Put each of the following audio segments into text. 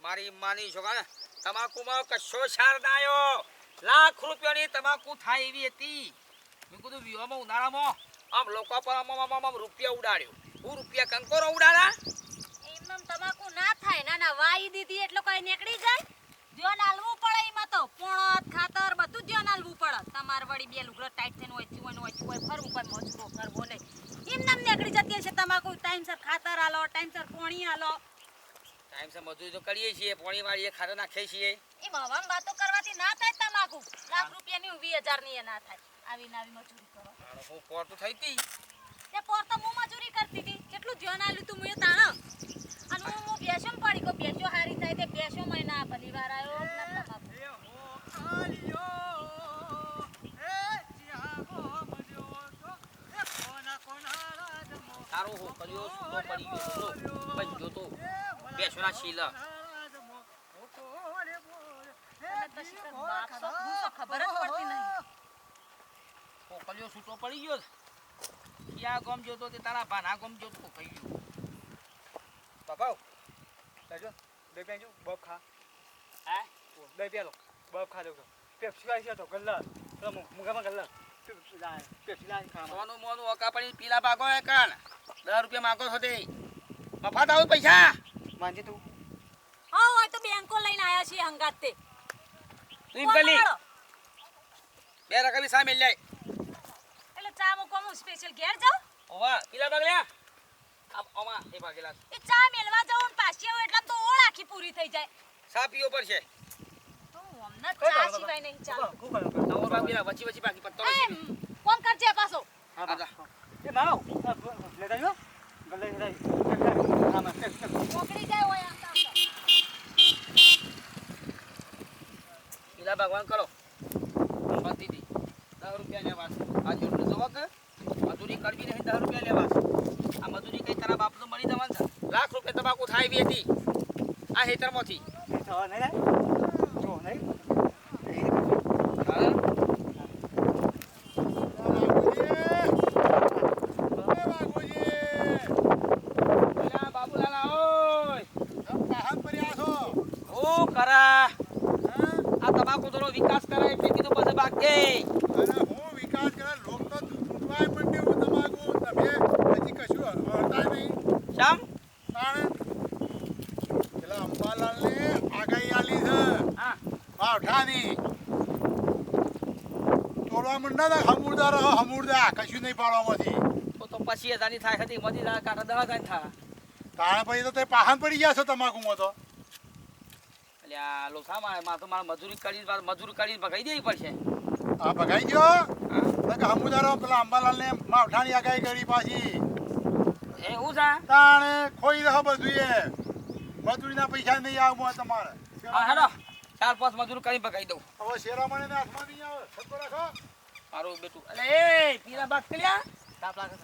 મારી માની છોકરા તમાકુમાં કશો ના આવ્યો લાખ રૂપિયાની તમાકુ થાય એવી હતી. મેં કીધું વિવામાં ઉનાળામાં? આમ લોકો પર આમ રૂપિયા ઉડાડ્યો. હું રૂપિયા કંકોરો ઉડાડા? એમ તમાકુ ના થાય. ના ના વાઈ દીધી એટલો કઈ નીકળી જાય? ધ્યાન આલવું પડે એમાં તો પોણત, ખાતર, બધું ધ્યાન આલવું પડે. તમાર વળી બે લુગડો ટાઈટ થઈને હોય હોય ને હોય ફરવું કોઈ મજૂરો કરવો નહીં. એમનેમ નીકળી જતી હશે તમાકુ. ટાઈમસર ખાતર આલો, ટાઈમસર પોણી આલો. ટાઈમસર મજૂરી તો કરીએ છીએ પોણી વાળીએ ખાતર નાખીએ છીએ. એ મવાન વાતો કરવાથી ના થાય તમાકુ. લાખ રૂપિયાની ઊભી હજારની એ ના થાય. આવી નાવી મજૂરી કરો. મારો હું પોર તો થઈ હતી તે પોર તો હું મજૂરી કરતી હતી. કેટલું ધ્યાન આલ્યું તું મેં તાણ? અને હું હું બેસો પડી કો બેસો હારી થાય તે બેસો મહિના પરિવાર આવ્યો ના તમાકુ તારો હો કર્યો સુધો પડી ગયો પંજો તો. બેસોના શીલા ખબર જ પડતી નહીં કોકલિયો પડી ગયો ક્યાં ગમ જોતો તે તારા ભાના ગમ જોતો કહી ગયો બાપા લેજો બે પેજો બફ ખા હે બે પેલો બફ ખા દો પેપ્સી આવી છે તો ગલ્લા તો મુગામાં ગલ્લા પેપ્સી લાવી ખાવા મોનું મોનું ઓકા પડી પીલા ભાગો એ કાન દસ રૂપિયા માંગો છો તે મફત આવું પૈસા માનજી તું. હા હોય તો બેંકો લઈને આયા છીએ હંગાત. તે કરી બે રકમ સા મિલ જાય એટલે ચા મો હું સ્પેશિયલ ઘેર જાઉં? ઓવા પીલા બગલ્યા? આમ ઓમાં એ ભાગેલા એ ચા મેલવા જાઉં ને પાછી આવું એટલે તો ઓળ આખી પૂરી થઈ જાય. સા પીઓ પડશે? તો અમને ચા સિવાય નહીં ચાલતું ખૂબ ખૂબ નવો ભાગ પીલા વચી વચ્ચે બાકી પત્તો ફોન કરજે પાછો. હા. એ મારો લેતા જો ગલ્લે લેતા પીલા ભગવાન કરો. પતી દી દસ રૂપિયા લેવા છે આ જોડે કે મજૂરી કરવી નહીં દસ રૂપિયા લેવા આ મજૂરી કઈ તારા બાપ મળી જવાનું લાખ રૂપિયા તમાકુ થાય બી હતી. આ હેતરમાંથી તો નહીં રે જો નહીં હા? પેલા બાબુલાલા ઓય હું કરા આ તમાકુ થોડો વિકાસ કરે એટલે કીધું પછી બાકી શામ? હા. કશું નહીં પાડવામાંથી તો તો પછી હજારની થાય હતી મધી દા કાંટા દવા જાય થાય. તાણે પછી તો તે પાહન પડી ગયા છો તમાકુમાં તો એટલે આ લો શા મારે મારે તો મારે મજૂરી કરી મજૂરી કરીને ભગાઈ દેવી પડશે. હા ભગાઈ ગયો હમુદારો પેલા અંબાલાલ ને માવઠાની આગાહી કરી પાછી. એ હું છે તાણે ખોઈ રહ્યો બધું એ મજૂરીના પૈસા નહીં આવવા તમારે. હા હેડો. ચાર પાંચ મજૂર કરી ભગાઈ દઉં. હવે શેરામણી ને હાથમાં નહીં આવે. સબકો રાખો. મારું બેટું. અરે એ પીરા બાગ કર્યા તાપ લાગે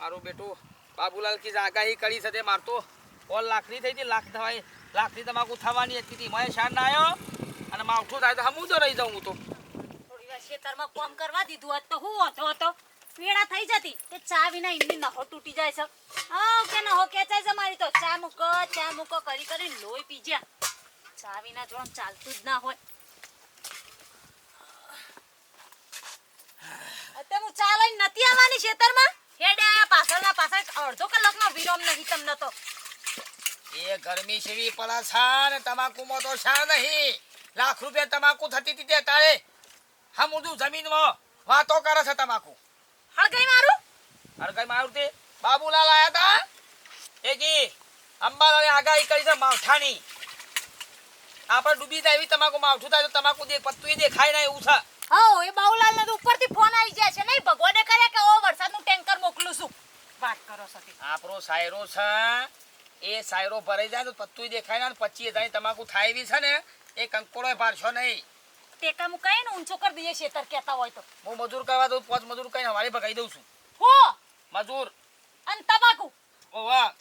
મારું બેટું બાબુલાલ કી આગાહી કરી છે તે મારતો ઓલ લાખની થઈ હતી લાખ થવાય લાખની તમાકુ થવાની હતી હતી મને શાન ના આવ્યો અને માવઠું થાય તો હમું તો રહી જાઉં હું તો. થોડી વાર ખેતરમાં કામ કરવા દીધું હોત તો હું હતો હતો. પેડા થઈ જતી તે ચા વિના એમની નહો તૂટી જાય છે. હા, કે નહો કેચાય છે મારી તો. ચા મૂકો ચા મૂકો, કરી કરી લોહી પી જ્યા. ચા વિના જોડમ ચાલતું જ ના હોય. અત્યારે હું ચા લઈને નથી આવવાની ખેતરમાં. હેડે પાછળના પાછળ અડધો કલાકનો વિરામ નહીં તમને તો. એ ગરમી સેવી પલા છા ને તમાકુમાં તો છા નહીં. લાખ રૂપિયા તમાકુ થતી હતી તે તારે. હા ઉદું જમીનમાં વાતો કરે છે તમાકુ. હળગાઈ મારું? હળગાઈ મારું તે. બાબુલાલ આયા તા? એ કી અંબાલાલે આગાહી કરી છે માવઠાની. આપણે ડૂબી જાય એવી તમાકુ માવઠું થાય તો તમાકુ દે પત્તું દેખાય ના એવું છે. હો એ બાબુલાલ ને ઉપરથી ફોન આવી જાય છે. નહીં ભગવાને કર્યા કે ઓ વરસાદનું ટેન્કર મોકલું છું? વાત કરો સતી. આપણો સાયરો છે. એ સાયરો ભરાઈ જાય તો પત્તું દેખાય ના પચીસ હજાર તમાકુ થાય એવી છે ને એ કંકોડો ભારશો નહીં. ટેકા મુકાય ને ઊંચો કરી દઈએ શેતર કહેતા હોય તો. હું મજૂર કરવા દઉં પાંચ મજૂર કઈ હવારે ભગાઈ દઉં છું. હો! મજૂર. અન તમાકુ? ઓ વાહ.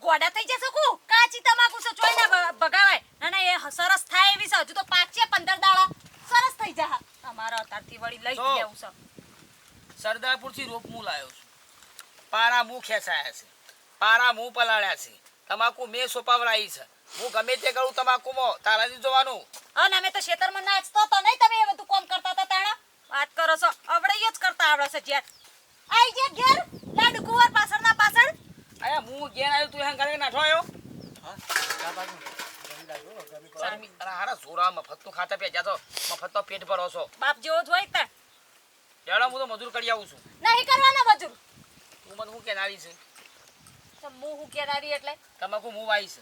ગોડા થઈ જશે કુ? કાચી તમાકુ છે જોઈ ના ભગાવાય. ના ના એ સરસ થાય એવી છે હજુ તો પાંચ છે પંદર દાડા. સરસ થઈ જા. અમારા અતારથી વળી લઈ તો. છે. સરદારપુરથી રોપ હું લાવ્યો છું. પારા મું ખેંચાયા છે. પારા મું પલાળ્યા છે. તમાકુ મેં સોપાવડાઈ છે. હું ગમે તે કરું તમાકુમાં તારા નહીં જોવાનું. અને અમે તો ખેતરમાં નાચતો તો નહીં તમે એ બધું કોમ કરતા હતા તાણા? વાત કરો છો આવડે જ કરતા આવડે છે જ્યાં. આઈ જે ઘેર લાડુ કુંવર પાછળના પાછળ. અયા હું ઘેર આવ્યો તું હંગારે નાઠો આવ્યો? અરે હારા સોરા મફતનું ખાતા પે જાતો મફતનો પેટ ભરો છો. બાપ જેવો જ હોય તે હું તો મજૂર કરી આવું છું. નહીં કરવાના મજૂર. તું મને હું કેનારી છે? તો હું હું કેનારી એટલે? તમાકુ હું વાઈ છે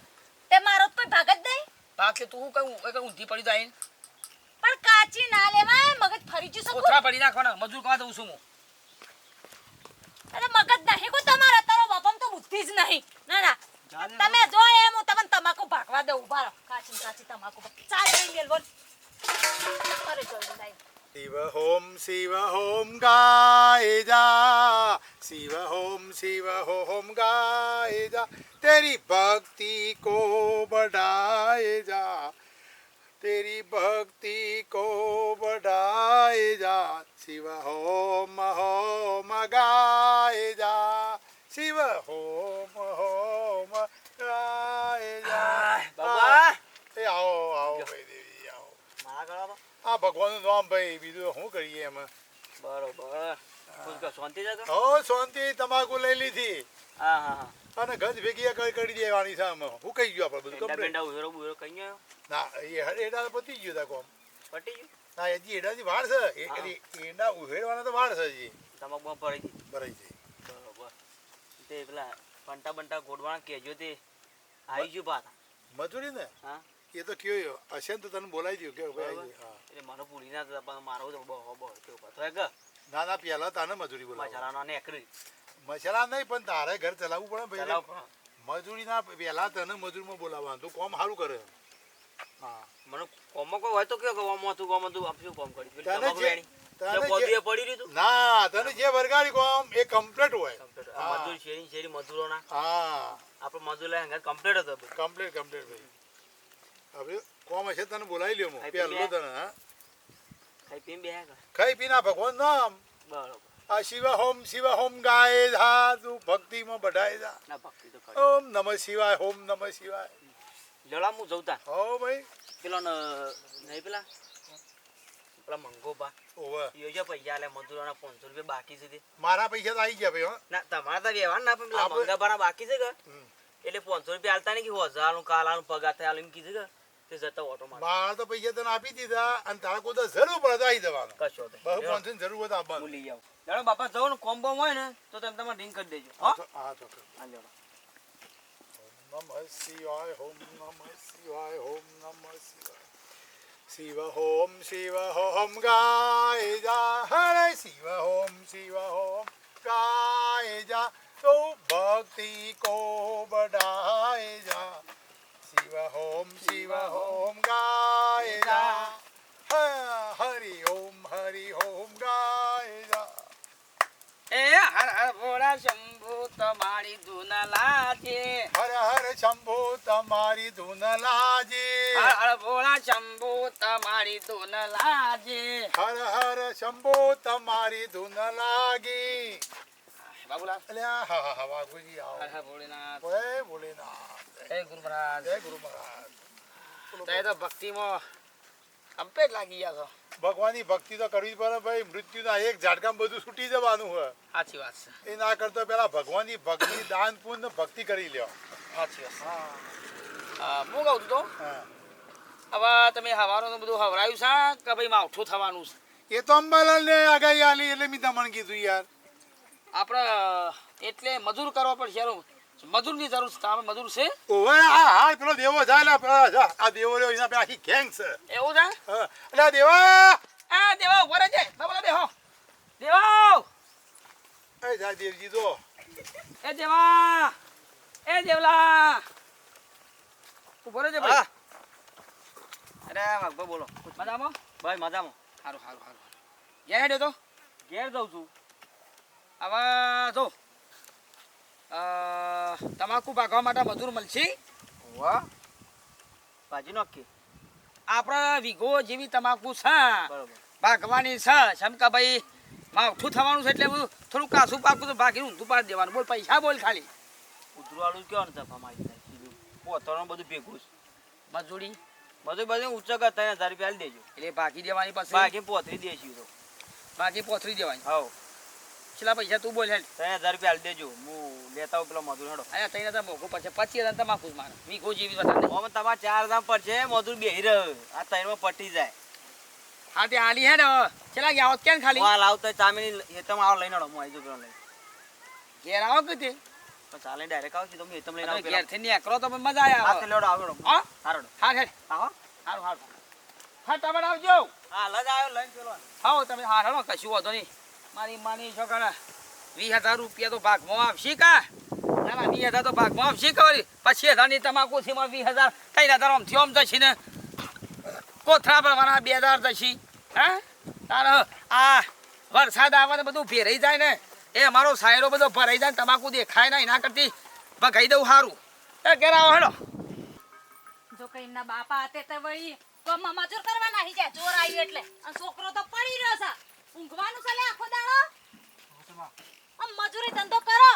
તે મારો કોઈ ભાગ જ નહીં. તું કઈ કઈ ઊંધી પડી જાય પણ કાચી ના લેવાય મગજ ફરી જશે કોથળા પડી નાખવાના. મજૂર કવા દઉં છું હું. અરે મગજ નહીં કો તમારા તારો બાપમ તો બુદ્ધિ જ નહીં. ના ના. તમે જો એમ હું તમને તમાકુ ભાગવા દઉં. ઊભા રહો. કાચી કાચી તમાકુ ચાલ નહીં મેલ બોલ. અરે જલ્દી લાઈ. શિવ હોમ શિવ હોમ ગાય જા. શિવ હોમ શિવ હોમ ગાય જા. તેરી ભક્તિ કો બઢાય જા. તેરી ભક્તિ કો બઢાય જા. શિવ હોમ હોમ ગાય જા. શિવ હોમ હોમ આ ભગવાનનું નામ ભાઈ બીજું શું કરીએ એમાં? બરોબર. શાંતિ હો શાંતિ તમાકુ લઈ લીધી. હા હા હા. અને ગજ ભેગી કરી કરી દેવાની છે આમાં હું કહી ગયો આપણે બધું પેંડા complete. પેંડા ઉભેરો ઉભેરો કઈ ગયો ના એ હર એડા પતી ગયું તા કોમ પતી ગયું? ના હજી એડાથી વાળ છે. એ. એ- એડા ઉહેડવાના તો વાળ છે હજી. તમાકુ પડી ગઈ. ભરાઈ જાય બરોબર. તે પેલા પંટા બંટા ગોડવાના કહેજો તે આવી ગયું પાછા? મજૂરી ને હા. એ તો કયો હશે તો તને બોલાવી દઉં કે ભાઈ હા. એટલે મને ભૂલી ના થતા પણ મારો તો બહુ બહુ કેવું પાછો કે? ના ના પેલા તને મજૂરી બોલાવ. મસાલાનો ને એકરી મસાલા નહીં પણ તારે ઘર ચલાવવું પડે ભાઈ. મજૂરી ના પેલા તને મજૂરમાં બોલાવવાનું. તું કોમ સારું કરે. હા. મને કોમો કોઈ હોય તો કયો કે કોમો તું કોમો તું આપશું કોમ કરી તને જે- તને પડી રહ્યું ના તને જે વરગાડી કોમ એ કમ્પ્લીટ હોય. મજૂર શેરી શેરી મજૂરોના. હા. આપણો મજૂર કમ્પ્લીટ હતો. કમ્પ્લીટ કમ્પ્લીટ ભાઈ. હવે કોમ હશે તને બોલાવી લ્યો હું ખાઈ પેલો પી તને હા? ખાઈ પીને કર. ખાઈ પીના ભગવાન નામ. બરોબર. આ શિવ હોમ શિવ હોમ ગાય જા તું ભક્તિમાં બઢાય જા ના ભક્તિ તો ઓમ નમઃ શિવાય હોમ નમઃ શિવાય. જલા હું જઉં તાર હો ભાઈ. પેલો ન- નહીં પેલા? પેલા મંગો બા ઓવે. યો છે પૈસા આલે મજૂરોના પાંચસો રૂપિયા બાકી છે તે. મારા પૈસા તો આવી ગયા ભાઈ હો. ના તમારા તો વ્યવહાર ના પણ પેલા આપણે- બાકી છે કે? એટલે પાંચસો રૂપિયા આલતા નહીં કે હજારનું કાલાનું પગાર થાય આલું એમ કીધું કે? તે જતા ઓટો માં મારા તો પૈસા તને આપી દીધા અને તારા કોઈ જરૂર પડે આવી જવાનું. કશો બહુ પાંચસો જરૂર હોય તો આપવાનું લઈ આવું. ચાલો બાપા જાઓ ને કોમ હોય ને તો તમે તમારે રિંગ કરી દેજો. હા હો? તો- હા ચોક્કસ નમઃ શિવાય હોમ નમઃ શિવાય હોમ નમઃ શિવાય. શિવ હોમ શિવ હોમ ગાય જા. હરે શિવ હોમ શિવ હોમ ગાય જા. તો ભક્તિ કો બડાય જા. શિવ હોમ શિવ હોમ ગાય જા હરિ ઓમ હરિ ઓમ ગાય જા એ હર હર ભોળા શંભુ તમારી ધૂન લાજે. હર હર શંભુ તમારી ધૂન લાજે. હર હર ભોળા શંભુ તમારી ધૂન લાજે. હર હર શંભુ તમારી ધૂન લાગી. બાબુલા અલ્યા હા હા હા બાબુજી હર આવો. હર ભોળેનાથ. જય ભોલેનાથ જય ગુરુ મહારાજ. જય ગુરુ મહારાજ. તો ભક્તિમાં કમ્પ્લેટ લાગી ગયા છો ભગવાનની ભક્તિ તો કરવી જ પડે ભાઈ. મૃત્યુના એક ઝાટકામાં બધું છૂટી જવાનું હોય. સાચી વાત છે. એ ના કરતો પેલા ભગવાનની ભક્તિ દાન પૂર્ણ ભક્તિ કરી લ્યો. સાચી વાત હા, હું કહું તો. હવે તમે હવાનું બધું હવરાયું છે કે ભાઈ માવઠું થવાનું છે? એ તો અંબાલાલ ને આગાહી આલી એટલે મેં તમને કીધું યાર. આપણે એટલે મજૂર કરવો પડશે યાર. મજૂરની જરૂર છે તમે મજૂર છે? ઓવે હા હા પેલો દેવો જાય જા, આ દેવો રહ્યો એના પેલા આખી ગેંગ છે. એવું છે? હા. એટલે આ દેવા! આ દેવા ઊભો રહેજે બાબલા બેહો. દેવા! એ જા દેવજી તો એ દેવા એ દેવલા. ઊભો રહેજે ભાઈ. અરે વાઘભાઈ બોલો. મજામાં? ભાઈ મજામાં. સારું સારું સારું ક્યાં હેડ્યો તો? ઘેર જાઉં છું. હવે જો. તમાકુ પાકવા માટે મજૂર મળશે? વાહ ભાજી નોખી આપણા વિગો જેવી તમાકુ છે. ભાગવાની છે. જેમ કે ભાઈ માવઠું થવાનું છે એટલે થોડું કાસું પાકું તો ભાગી ઊંધું પાડી દેવાનું. બોલ પૈસા બોલ ખાલી. ઉતરું આલું ને તફા મારી પોતાનું બધું ભેગું છે. મજૂરી? બધું બધું ઊંચો કર ત્રણ હજાર રૂપિયા દેજો. એટલે ભાગી દેવાની પછી? બાકી પોથરી દેશું તો. બાકી પોથરી દેવાની. હવ. છેલ્લા પૈસા તું બોલ હેડ. ત્રણ હજાર રૂપિયા દેજો. હું લેતા આવું પેલો મધુર હેડો. અહીંયા તઈને તો મોઘું પડશે. પચીસ હજાર તમાકુ જ મારે. વીઘો જેવી વધારે. તમારે ચાર હજાર પડશે મધુર બેહી રહ્યો. આ ત્રણમાં પટી જાય. હા તે હાલી હેડ. છેલ્લા ગયા હોત કેમ ખાલી? હાલ આવતો ચામીની હેતમ આવો લઈને હું આવી જઉં લઈ ઘેર આવો કે તે? ચાલે ડાયરેક્ટ આવશે તો હું હેતમ લઈને તમે આવું ઘેરથી નીકળો તો મજા હા આવે તે લેવડો આવ્યો હા? હારડો હા હેડ. આવો હારું હારું તમે આવજો. હા લજ આવ્યો લઈને પેલો. આવો તમે હા હળો કશું વાંધો નહીં. મારી માની છોકરા વીસ હજાર રૂપિયા તો ભાગમાં આવશે કા? વીસ હજાર તો ભાગમાં કે વળી પછી હજારની તમાકુ થી વીસ હજાર ત્રણ હજાર આમ થયો જશે ને. કોથળા ભરવાના બે હજાર જશે. હા? તારે આ વરસાદ આવે બધું ભેરાઈ જાય ને. એ અમારો સાયરો બધો ભરાઈ જાય તમાકુ દેખાય ના એના કરતી. ભગાઈ દઉં સારું એ ઘેર આવો, હેડો. જો કઈ ના બાપા હાથે તો વળી તો મજૂર કરવા નાહી જાય ચોર આવી એટલે. છોકરો તો પડી રહ્યો છે ઊંઘવાનું ચાલે આખો દાડો આમ મજૂરી ધંધો કરો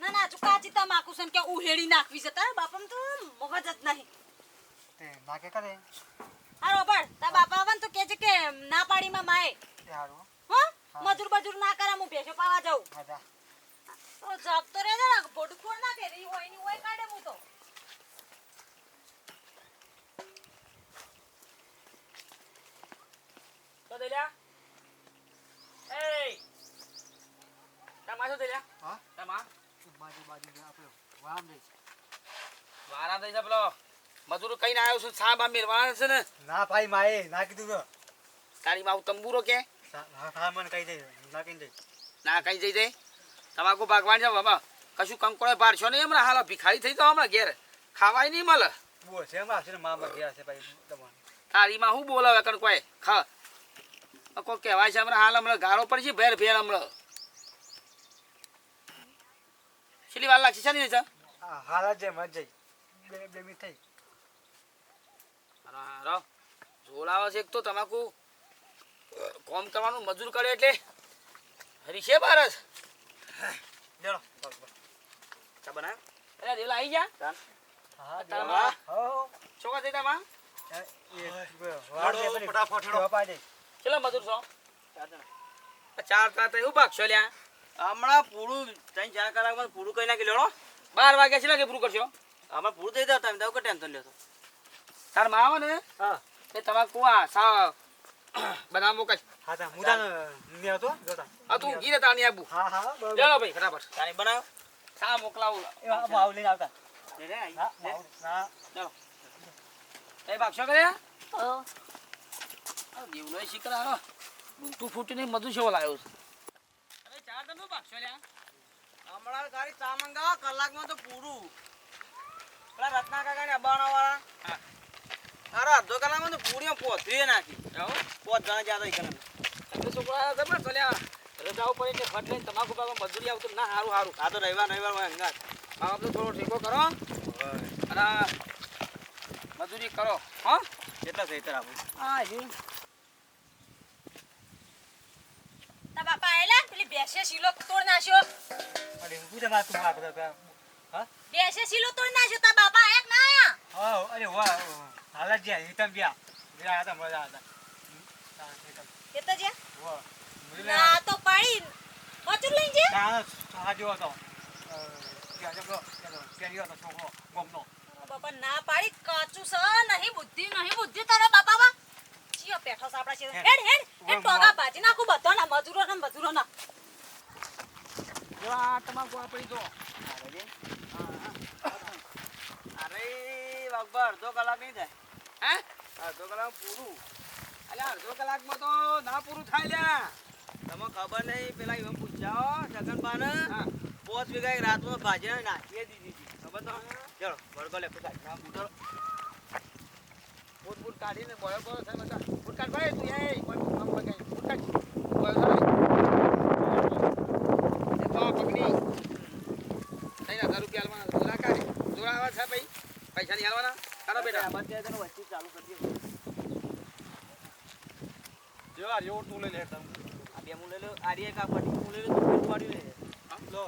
ના ના ચુકાચી તમાકુ ને ઉહેડી નાખવી છે. તારા બાપામાં તો મગજ જ નહીં. તે નાકે કરે. આ રોબડ તારા બાપા આવન તો કે છે કે ના પાડીમાં માય તે હારું. હો? મજૂર બજૂર ના કરા હું ભેંસો પાવા જાઉં. હા તો જગતો રહે ને ભોડું ખોડ ના કે હોયની હોય કાઢે હું તો. તો દેલ્યા? એ! તમા શું દેલ્યા? હા? તમા બાજુ બાજુ આપણે. વામ જઈશ વારા દઈ છે પેલો. મજૂર કઈ ના આવ્યો છું સા બા મેરવાના છે ને? ના ભાઈ માએ ના કીધું તો. તારી માં તંબુરો કે? હા હા મને કહી દે ના કહી દે. ના કઈ જઈ દે. તમાકુ ભાગવાન છે બાબા. કશું કંકોળે ભારશો નહીં હમણાં? હાલો ભિખારી થઈ તો હમણાં ઘેર. ખાવાય નહીં મળે બો છે એમ છે મામા ગયા છે ભાઈ તમારે. તારી માં શું બોલાવે કણ કોઈ? ખા. કોઈ કહેવાય છે હમણાં હાલ હમણાં ગાળો પડશે ભેર ભેર હમણાં. છેલ્લી વાર લાગશે છે નહીં છે હા હાલ જ મત જઈ બે બે મિનિટ થઈ રો જોડાવે છે એક તો તમાકુ કોમ કરવાનું મજૂર કરે એટલે હરીશે બારસ લેડો ચા બના અરે દેલા આવી ગયા હા તારા હો છોકરા દેતા માં ફટાફટ ફટાફટ મજૂર છો ચાર ચાર તો એવું ભાગશો લ્યા હમણાં પૂરું ત્રણ ચાર કલાકમાં પૂરું કઈ નાખી લેડો બાર વાગ્યા છે કે પૂરું કરશો. હમણાં પૂરું થઈ જાવ તમે તો ટેન્શન લેશો. તારમાં આવો ને હા. એ તમારે કુવા સા બનાવ મોકલ હા તા હું તાને નહીં આવતો જોતા. આ તું ગીરે તાણી આબુ. હા હા ચાલો ભાઈ ફટાફટ. તારી બનાવ. સા મોકલાવું? એ ભાવ લઈને આવતા. રે રે આઈ. હા. હા ચાલો એ ભાગશો કર્યા ઓ દેવલો શીકર હારો ડૂંટું ફૂટીને મધુ શેવો લાવ્યો છે. તમે ભાગશો લ્યા? હમણાં તારી કલાકમાં તો પૂરું. પેલા રત્ના કાકા ને અબાણા વાળા અડધો કલાકમાં તો પૂરી પોતરી નાખી. પોત જણા જ્યાં એક કલાક છોકરા તમે ચલ્યા રજાઓ પડી ફટ લઈને તમાકુ પાકવા મજૂરી આવતું. ના સારું સારું આ તો રવિવાર રવિવાર મા બાપને થોડો ઠેકો કરો અને મજૂરી કરો હા. કેટલા છે ઇતર હા. જી તા પેલી ભેંસે શીલો તોડ નાખ્યો. અરે હું તમારે તું આ બધા હા? ભેંસે શીલો તોડ નાખ્યો. તા બાપા ના આયા? હા અરે વાહ હાલ જ હિતમ ગયા ગયા હતા મજા હતા એ તો જે વાહ. ના તો પાડી. મજૂર લઈ જે? ના, હા, ત્યાં ત્યાં તો, ત્યાં છોકરો, ગામનો. બાપા ના પાડી. કાચું છે નહીં બુદ્ધિ નહીં બુદ્ધિ તારા બાપા બા ચિયો પેઠો સાપડા છે હેડ હેડ એ ટોગા બાજી નાખું બધો ના મજૂરો ના મજૂરો ના. જો આ તમાકુ આપણી તો અરે, બાપા, અડધો કલાક નહીં થાય. હે? અડધો કલાક પૂરું. અલ્યા અડધો કલાકમાં તો ના પૂરું થાય લ્યા. તમે ખબર નહીં પેલા એવું પૂછ્યા જગનબાને પોચ વીઘા રાત રાતમાં ભાજી નાખીએ દીધી ખબર તો? ચલો ભડકો લે પૂછાય. ના, પૂછો. બૂટ બૂટ કાઢીને બોયો બોયો થાય બધા. બૂટ કાઢ ભાઈ તું એ કોઈ કામ લગાઈ બૂટ કાઢ. બોયો થાય એ તો પકડી ત્રણ હજાર રૂપિયા હાલવાના જોરા કાઢે. જોરા આવા છે ભાઈ? પૈસા નહીં હાલવાના તારા બેટા. ત્યાં તને વચ્ચે ચાલુ કરી દે. જેવા જેવો તું લઈ લે એકદમ આ બે લઈ લઉં. આ એક લઈ તું લે. લો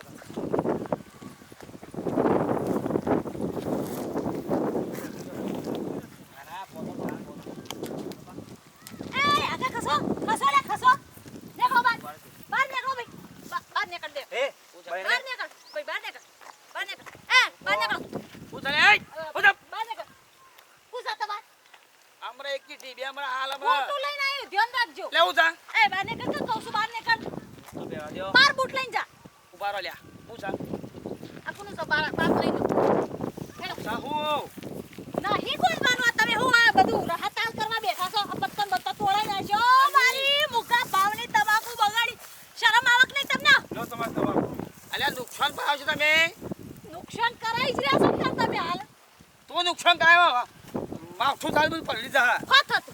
એવું છે એ બાર નીકળ કે કહું છું બાર નીકળ તો બેવા દ્યો. બાર બૂટ લઈને જા. ઊભા લ્યા. હું છે? આ કોનું છે? બાર બાર લઈને. હેલો સાહુ નહીં કોલવાનું આ તમે હું આ બધું રાહતાલ કરવા બેઠા છો? આ પત્તન બત્તન તોડાઈ નાખ્યો મારી મુકા ભાવની તમાકુ બગાડી. શરમ આવક નહીં તમને? લો તમારે તમાકુ. અલ્યા નુકસાન પાડો છો તમે? નુકસાન કરાઈ જ રહ્યા છો તાર તમે હાલ? તું નુકસાન કરાયો માથું ચાલ બધું પલળી જા હોત હતું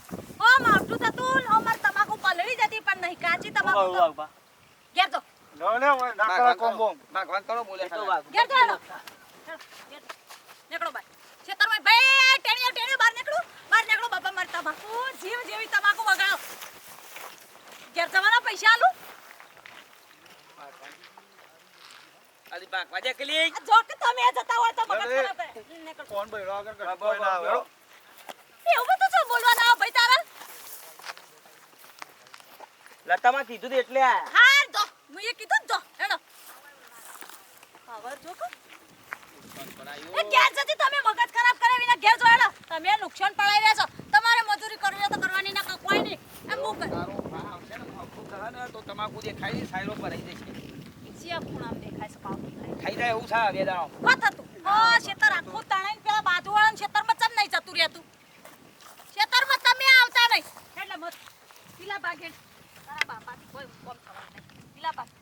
માવઠું થતું તમાકુ પલળી જતી પણ નહીં. કાચી તમાકુ ઊભા, તો ઘેર તો લો લે ઓય, ના કોમ્બો. ભાગવાન કરો બોલે તો હેલો હેલો, ઘેર તો. નીકળો બાર ખેતરમાં ભાઈ ટેણીઓ ટેણીઓ બહાર નીકળો. બહાર નીકળો બાપા મારી તમાકુ જીવ જેવી તમાકુ બગાડો ઘેર જવાના પૈસા આલું આલી ભાગવા દે કલી જો કે તમે જતા હોય તો મગજ. ખરાબ કોણ ભાઈ આગળ કોઈ ના આવે એવું બધું શું બોલવાના ભાઈ તારા? લતામાં કીધું તું એટલે હાર દો. હું એ કીધું જ દો. જો કે એ ઘેર જતી તમે મગજ ખરાબ કરે વિના ઘેર જો તમે નુકસાન પડાવી રહ્યા છો. તમારે મજૂરી કરવી તો કરવાની ના કોઈ નહીં. એમ હું કર? તારો ભાવ આવશે ને માથું કરે ને તો તમાકુ દેખાય ને સાયલો પર આવી જશે. સિયા ખૂણામ દેખાય છે પાવ ખાઈ જાય એવું છે વાત હતું ઓ શેતર આખું તણાઈને પેલા બાજુવાળાના શેતરમાં ચમ નહીં જતું રહેતું? શેતરમાં તમે આવતા નહીં. એટલે મત. પીલા ભાગે તારા બાપાથી કોઈ કોમ થવાનું નહીં પીલા ભાગ